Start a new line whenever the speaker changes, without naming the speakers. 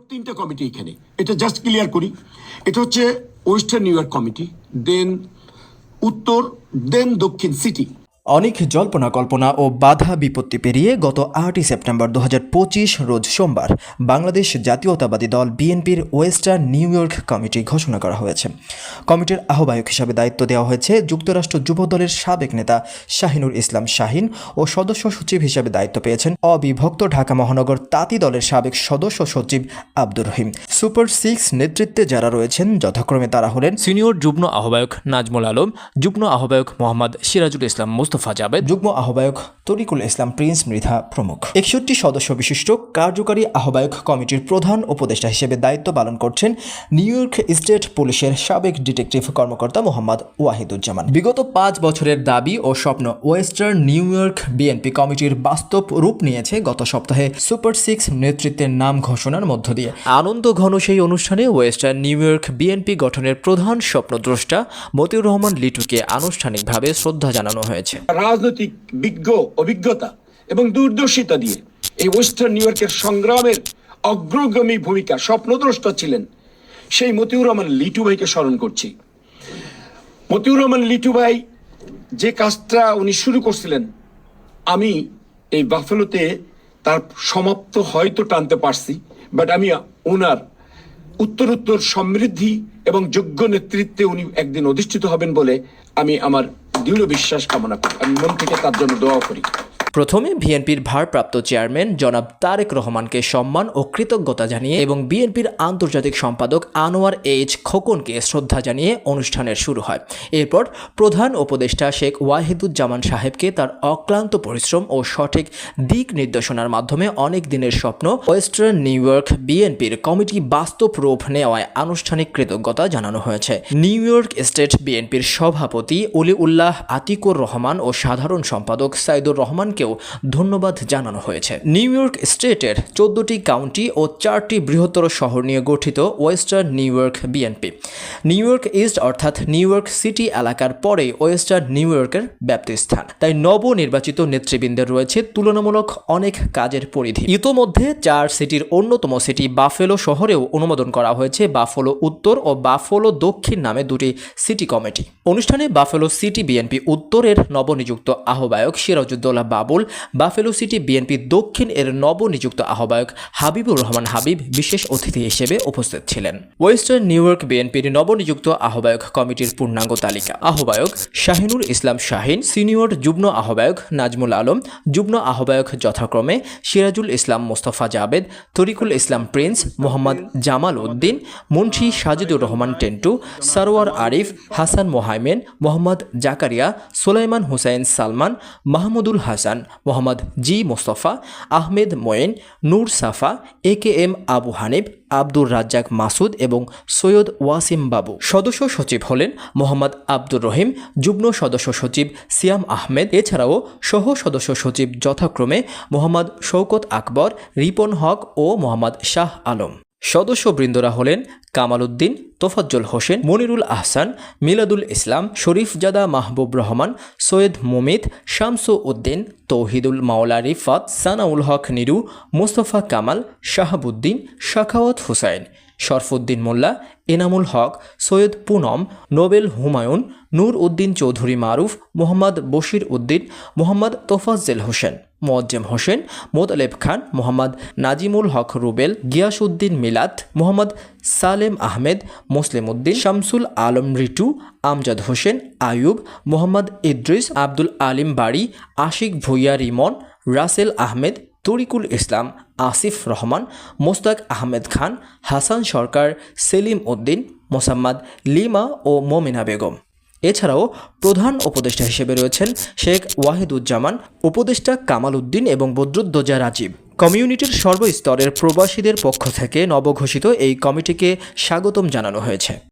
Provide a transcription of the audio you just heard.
মোট তিনটা কমিটি এখানে। এটা জাস্ট ক্লিয়ার করি। এটা হচ্ছে ওয়েস্টার্ন নিউ ইয়র্ক কমিটি দেন উত্তর দেন দক্ষিণ সিটি
অনেক জল্পনা কল্পনা ও বাধা বিপত্তি পেরিয়ে গত আটই সেপ্টেম্বর দু হাজার পঁচিশ রোজ সোমবার বাংলাদেশ জাতীয়তাবাদী দল বিএনপির ওয়েস্টার্ন নিউ ইয়র্ক কমিটি ঘোষণা করা হয়েছে। কমিটির আহ্বায়ক হিসাবে দায়িত্ব দেওয়া হয়েছে যুক্তরাষ্ট্র যুব দলের সাবেক নেতা শাহিনুর ইসলাম শাহিন ও সদস্য সচিব হিসাবে দায়িত্ব পেয়েছেন অবিভক্ত ঢাকা মহানগর তাঁতি দলের সাবেক সদস্য সচিব আব্দুর রহিম। সুপার সিক্স নেতৃত্বে যারা রয়েছেন, যথাক্রমে তারা হলেন
সিনিয়র যুগ্ম আহ্বায়ক নাজমুল আলম, যুগ্ম আহ্বায়ক মোহাম্মদ সিরাজুল ইসলাম মুস্তফা জাবেদ
যুগ্ম আহ্বায়ক তরিকুল ইসলাম প্রিন্স মৃধা প্রমুখ। একষট্টি সদস্য বিশিষ্ট কার্যকারী আহ্বায়ক কমিটির প্রধান উপদেষ্টা হিসেবে দায়িত্ব পালন করছেন নিউ ইয়র্ক স্টেট পুলিশের সাবেক ডিটেকটিভ কর্মকর্তা মোহাম্মদ ওয়াহিদুজ্জামান। বিগত পাঁচ বছরের দাবি ও স্বপ্ন ওয়েস্টার্ন নিউ ইয়র্ক বিএনপি কমিটির বাস্তব রূপ নিয়েছে গত সপ্তাহে সুপার সিক্স নেতৃত্বের নাম ঘোষণার মধ্য দিয়ে।
আনন্দ ঘন সেই অনুষ্ঠানে ওয়েস্টার্ন নিউ ইয়র্ক বিএনপি গঠনের প্রধান স্বপ্নদ্রষ্টা মতিউর রহমান লিটুকে আনুষ্ঠানিকভাবে শ্রদ্ধা জানানো হয়েছে।
রাজনৈতিক বিজ্ঞ, অভিজ্ঞতা এবং দূরদর্শিতা দিয়ে এই ওয়েস্টার্ন নিউ ইয়র্কের সংগ্রামের অগ্রগামী ভূমিকা স্বপ্নদ্রষ্টা ছিলেন সেই মতিউর রহমান লিটু ভাইকে স্মরণ করছি। মতিউর রহমান লিটু ভাই যে কাজটা উনি শুরু করছিলেন, আমি এই বাফেলোতে তার সমাপ্ত হয়তো টানতে পারছি, বাট আমি ওনার উত্তরোত্তর সমৃদ্ধি এবং যোগ্য নেতৃত্বে উনি একদিন অধিষ্ঠিত হবেন বলে আমি আমার দৃঢ় বিশ্বাস কামনা করি। আমি মন থেকে তার জন্য দোয়া করি।
প্রথমে বিএনপির ভারপ্রাপ্ত চেয়ারম্যান জনাব তারেক রহমানকে সম্মান ও কৃতজ্ঞতা জানিয়ে এবং বিএনপির আন্তর্জাতিক সম্পাদক আনোয়ার এইচ খোকনকে শ্রদ্ধা জানিয়ে অনুষ্ঠানের শুরু হয়। এরপর প্রধান উপদেষ্টা শেখ ওয়াহিদুজ্জামান সাহেবকে তার অক্লান্ত পরিশ্রম ও সঠিক দিক নির্দেশনার মাধ্যমে অনেক দিনের স্বপ্ন ওয়েস্টার্ন নিউ ইয়র্ক বিএনপির কমিটি বাস্তব রূপ নেওয়ায় আনুষ্ঠানিক কৃতজ্ঞতা জানানো হয়েছে। নিউ ইয়র্ক স্টেট বিএনপির সভাপতি অলি উল্লাহ আতিকুর রহমান ও সাধারণ সম্পাদক সাইদুর রহমানকেও ধন্যবাদ জানানো হয়েছে। নিউ ইয়র্ক স্টেটের চোদ্দটি কাউন্টি ও চারটি বৃহত্তর শহর নিয়ে গঠিত western New York BNP. New York east অর্থাৎ নিউ ইয়র্ক সিটি এলাকার পরে ওয়েস্টার্ন নিউ ইয়র্কের ব্যাপ্তিস্থান তাই নবনির্বাচিত নেতৃবৃন্দের রয়েছে তুলনামূলক অনেক কাজের পরিধি। ইতোমধ্যে চার সিটির অন্যতম সিটি বাফেলো শহরেও অনুমোদন করা হয়েছে বাফেলো উত্তর ও বাফেলো দক্ষিণ নামে দুটি সিটি কমিটি। অনুষ্ঠানে বাফেলো সিটি বিএনপি উত্তরের নবনিযুক্ত আহ্বায়ক Sirajuddaula Babul, Buffalo city BNP দক্ষিণ এর নবনিযুক্ত আহ্বায়ক হাবিবুর রহমান হাবিব বিশেষ অতিথি হিসেবে উপস্থিত ছিলেন। ওয়েস্টার্ন নিউ ইয়র্ক বিএনপির নবনিযুক্ত আহ্বায়ক কমিটির পূর্ণাঙ্গ তালিকা। আহ্বায়ক শাহিনুর ইসলাম শাহিন, সিনিয়র যুগ্ম আহ্বায়ক নাজমুল আলম, যুগ্ম আহ্বায়ক যথাক্রমে Sirajul Islam Mostafa Jabed, Tarikul Islam Prince Mohammad Jamal Uddin, Munshi Sajidur Rahman Tentu, Sarowar Arif, Hasan Mohaimen Mohammad Zakaria, Solaiman Hussain Salman, Mahmudul Hasan, Mohammad G Mostafa, Ahmed Moyen Noor Safa, A K M Abu Hanif, Abdur Razzak Masud এবং সৈয়দ ওয়াসিম বাবু। সদস্য সচিব হলেন মোহাম্মদ আব্দুর রহিম, যুগ্ম সদস্য সচিব সিয়াম আহমেদ, এছাড়াও সহ সদস্য সচিব যথাক্রমে মোহাম্মদ শওকত আকবর, রিপন হক ও মোহাম্মদ শাহ আলম। সদস্যবৃন্দরা হলেন কামাল উদ্দিন তোফাজ্জল হোসেন, মনিরুল আহসান, মিলাদুল ইসলাম, শরীফজাদা মাহবুব রহমান, সৈয়দ মুমিত শামসু উদ্দিন তৌহিদুল মাওলা রিফাত, সানাউল হক নিরু, মোস্তফা কামাল, শাহাবুদ্দিন, শাখাওয়াত হুসাইন। শরফুদ্দিন মোল্লা, এনামুল হক, সৈয়দ পুনম, নোবেল হুমায়ুন, নূর উদ্দিন চৌধুরী মারুফ, মোহাম্মদ বশির উদ্দিন, মোহাম্মদ তোফাজ্জেল হোসেন, মোয়াজ্জেম হোসেন, মোতালেব খান, মোহাম্মদ নাজিমুল হক রুবেল, গিয়াসউদ্দিন মিলাত, মোহাম্মদ সালেম আহমেদ, মুসলিম উদ্দিন, শামসুল আলম রিটু, আমজাদ হোসেন আয়ুব মোহাম্মদ ইদ্রিস, আব্দুল আলিম বাড়ি, আশিক ভুইয়া রিমন, রাসেল আহমেদ তরিকুল ইসলাম, আসিফ রহমান, মোস্তাক আহমেদ খান, হাসান সরকার, সেলিম উদ্দিন, মোসাম্মদ লিমা ও মমিনা বেগম। এছাড়াও প্রধান উপদেষ্টা হিসেবে রয়েছেন শেখ ওয়াহিদুজ্জামান, উপদেষ্টা কামাল উদ্দিন এবং বদরুদ্দোজা রাজীব। কমিউনিটির সর্বস্তরের প্রবাসীদের পক্ষ থেকে নবঘোষিত এই কমিটিকে স্বাগতম জানানো হয়েছে।